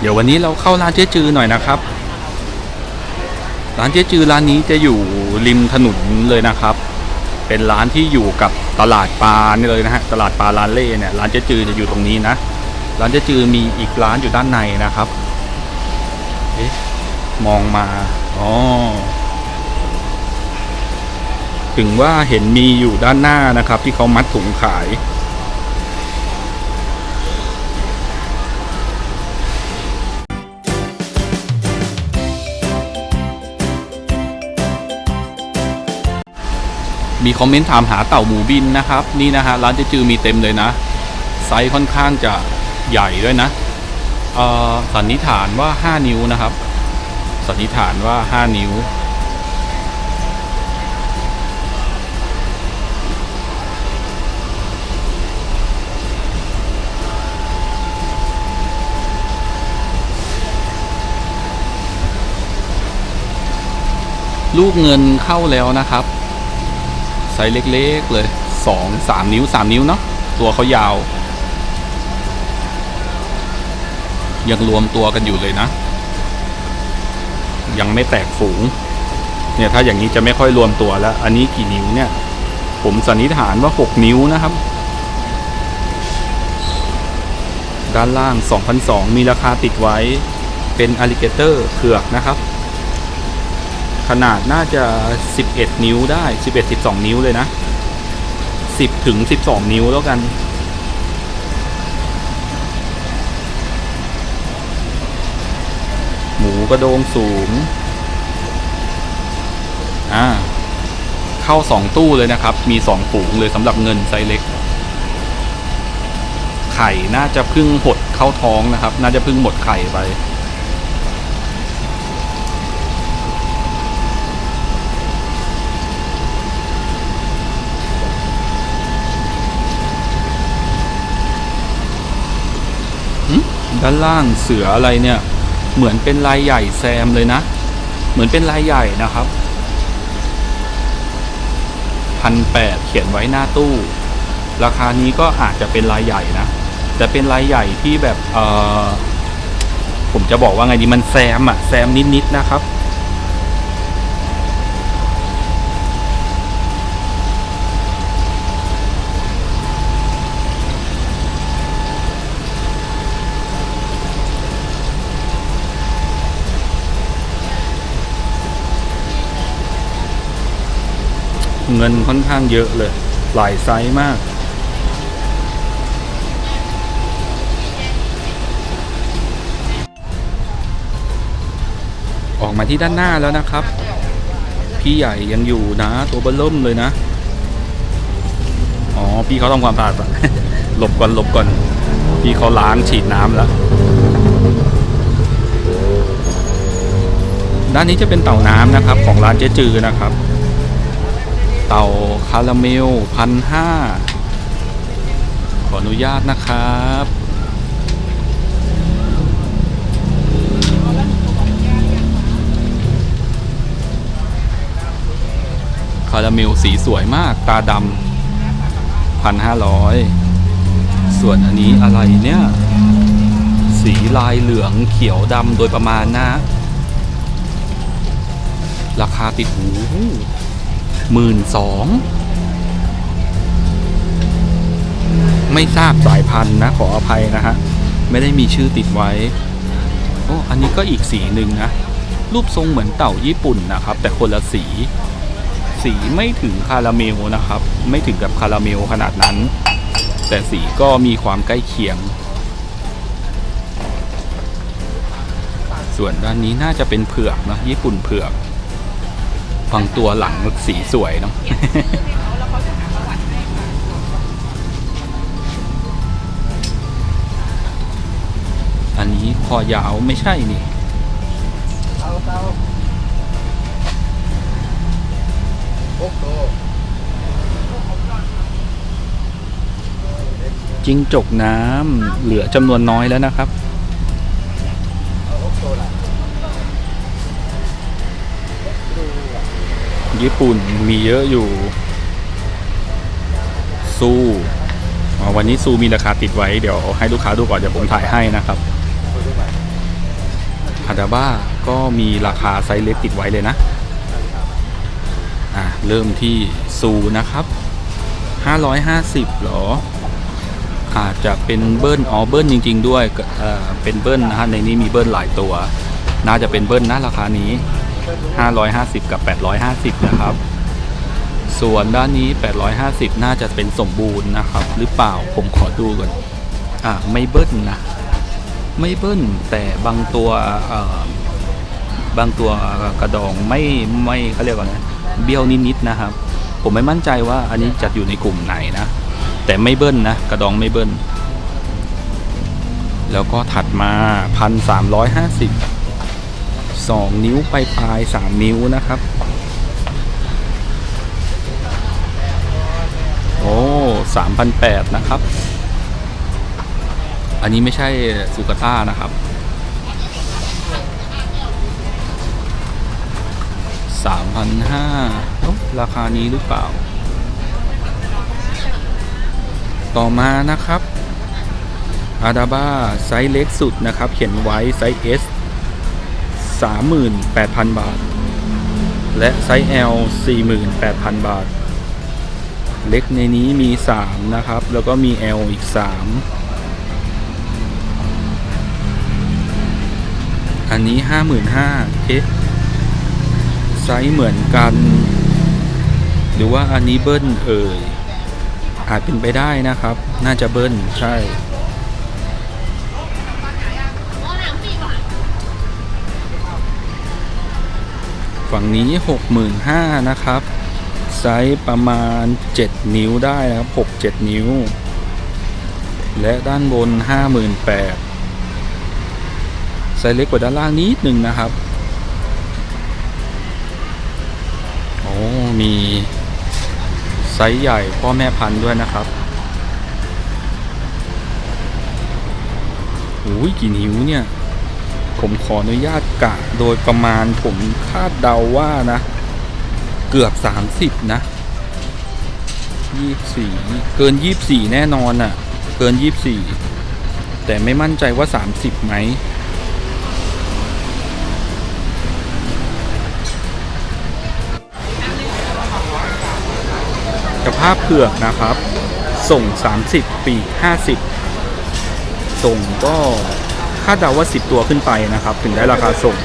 เดี๋ยววันนี้เราเข้าร้านเจ๊จือหน่อยนะครับ ร้านเจ๊จือร้านนี้จะอยู่ริมถนนเลยนะครับ เป็นร้านที่อยู่กับตลาดปลาเนี่เลยนะฮะตลาดปลาร้านเล่เนี่ยร้านเจ๊จือจะอยู่ตรงนี้นะร้านเจ๊จือมีอีกร้านอยู่ด้านในนะครับเอ๊ะมองมาอ๋อถึงว่าเห็นมีอยู่ด้านหน้านะครับ ที่เขามัดถุงขาย คอมเมนต์ถามหาเต่าหมูบินนะครับ นี่นะฮะร้านเจจือมีเต็มเลยนะ ไซส์ค่อนข้างจะใหญ่ด้วยนะอ่อสันนิษฐานว่า 5 นิ้วนะครับ สันนิษฐานว่า 5 นิ้ว ลูกเงินเข้าแล้วนะครับ ซส์เล็กๆเลยสองสามนิ้วสามนิ้วเนาะตัวเขายาว ยังรวมตัวกันอยู่เลยนะ ยังไม่แตกฝูง เนี่ยถ้าอย่างนี้จะไม่ค่อยรวมตัวแล้ว อันนี้กี่นิ้วเนี่ย ผมสันนิษฐานว่า 6 นิ้วนะครับ ด้านล่าง 2,002 มีราคาติดไว้เป็นอ l ลิเกเตอร์เผือกนะครับ ขนาดน่าจะ 11 นิ้วได้ 11 12 นิ้วเลยนะ 10 ถึง 12 นิ้วแล้วกัน หมูกระโดงสูง อ่า เข้า 2 ตู้เลยนะครับ มี 2 ฝูงเลยสำหรับเงินไซส์เล็ก ไข่น่าจะพึ่งหดเข้าท้องนะครับ น่าจะพึ่งหมดไข่ไป ด้านล่างเสืออะไรเนี่ย เหมือนเป็นลายใหญ่แซมเลยนะ เหมือนเป็นลายใหญ่นะครับพันแปดเขียนไว้หน้าตู้ ราคานี้ก็อาจจะเป็นลายใหญ่นะ แต่เป็นลายใหญ่ที่แบบเออผมจะบอกว่าไงดีมันแซมอะแซมนิดๆนะครับ เงินค่อนข้างเยอะเลย หลายไซส์มาก ออกมาที่ด้านหน้าแล้วนะครับ พี่ใหญ่ยังอยู่นะ ตัวเบลล่มเลยนะ อ๋อ พี่เขาทำความสะอาดหลบก่อนหลบก่อน พี่เขาล้างฉีดน้ำแล้วด้านนี้จะเป็นเต่าน้ำนะครับ ของร้านเจ๊จือนะครับ เต่าคาราเมลพันห้าขออนุญาตนะครับ คาราเมลสีสวยมากตาดำพันห้าร้อยส่วนอันนี้อะไรเนี่ย สีลายเหลืองเขียวดำโดยประมาณนะ ราคาติดหู หมื่นสองไม่ทราบสายพันธุ์นะ ขออภัยนะฮะ ไม่ได้มีชื่อติดไว้ โอ้ อันนี้ก็อีกสีหนึ่งนะ รูปทรงเหมือนเต่าญี่ปุ่นนะครับ แต่คนละสี สีไม่ถึงคาราเมลนะครับ ไม่ถึงกับคาราเมลขนาดนั้น แต่สีก็มีความใกล้เคียง ส่วนด้านนี้น่าจะเป็นเผือกนะญี่ปุ่นเผือก บางตัวหลังสีสวยเนาะอันนี้คอยาวไม่ใช่นี่เอาเตาโอ้โจิงจกน้ำเหลือจำนวนน้อยแล้วนะครับ ญี่ปุ่นมีเยอะอยู่ ซูวันนี้ซูมีราคาติดไว้เดี๋ยวให้ลูกค้าดูก่อนเดี๋ยวผมถ่ายให้นะครับดูดูใหม่อาดาบ้าก็มีราคาไซส์เล็กติดไว้เลยนะอะเริ่มที่ซูนะครับ 550เหรอ อาจจะเป็นเบิ้ลอ๋อเบิ้ลจริง ๆ ด้วยเออเป็นเบิ้ลนะฮะในนี้มีเบิ้ลหลายตัว น่าจะเป็นเบิ้ลนะราคานี้ 550 กับ 850 นะครับ ส่วนด้านนี้ 850 น่าจะเป็นสมบูรณ์นะครับ หรือเปล่าผมขอดูก่อนอะไม่เบิ้ลนะ ไม่เบิ้ลแต่บางตัวบางตัวกระดองไม่ไม่เขาเรียกว่าไงเบี้ยวนิดๆนะครับ ผมไม่มั่นใจว่าอันนี้จัดอยู่ในกลุ่มไหนนะ แต่ไม่เบิ้ลนะ กระดองไม่เบิ้ลแล้วก็ถัดมาพั นสองนิ้วปลายปลายสามนิ้วนะครับ โอ้สามพันแปดนะครับ อันนี้ไม่ใช่สุกาต้านะครับสามพันห้าราคานี้หรือเปล่า ต่อมานะครับอาดาบ้าไซส์เล็กสุดนะครับ เขียนไว้ไซส์ S 38,000 บาท และไซส์ L 48,000 บาท เล็กในนี้มี 3 นะครับ แล้วก็มี L อีก 3 อันนี้ 55,000เอ๊ะไซส์เหมือนกัน หรือว่าอันนี้เบิ้ลเอ่ยอาจเป็นไปได้นะครับ น่าจะเบิ้ลใช่ ฝั่งนี้ 65,000นะครับ ไซส์ประมาณ 7 นิ้วได้นะครับ6-7 นิ้ว และด้านบน 58,000ไซส์เล็กกว่าด้านล่างนิดหนึ่งนะครับ โอ้มีไซส์ใหญ่พ่อแม่พันธุ์ด้วยนะครับโอ้ยกี่นิ้วเนี่ย ผมขออนุญาตกะโดยประมาณผมคาดเดาว่านะ เกือบ 30 นะ24เกิน24แน่นอนอะ่ะ เกิน24แต่ไม่มั่นใจว่า30ไหม กระภาพเผือกนะครับ ส่ง 30 ปี 50 ส่งก็าดเดาว่า 10 ตัวขึ้นไปนะครับ ถึงได้ราคาส่ง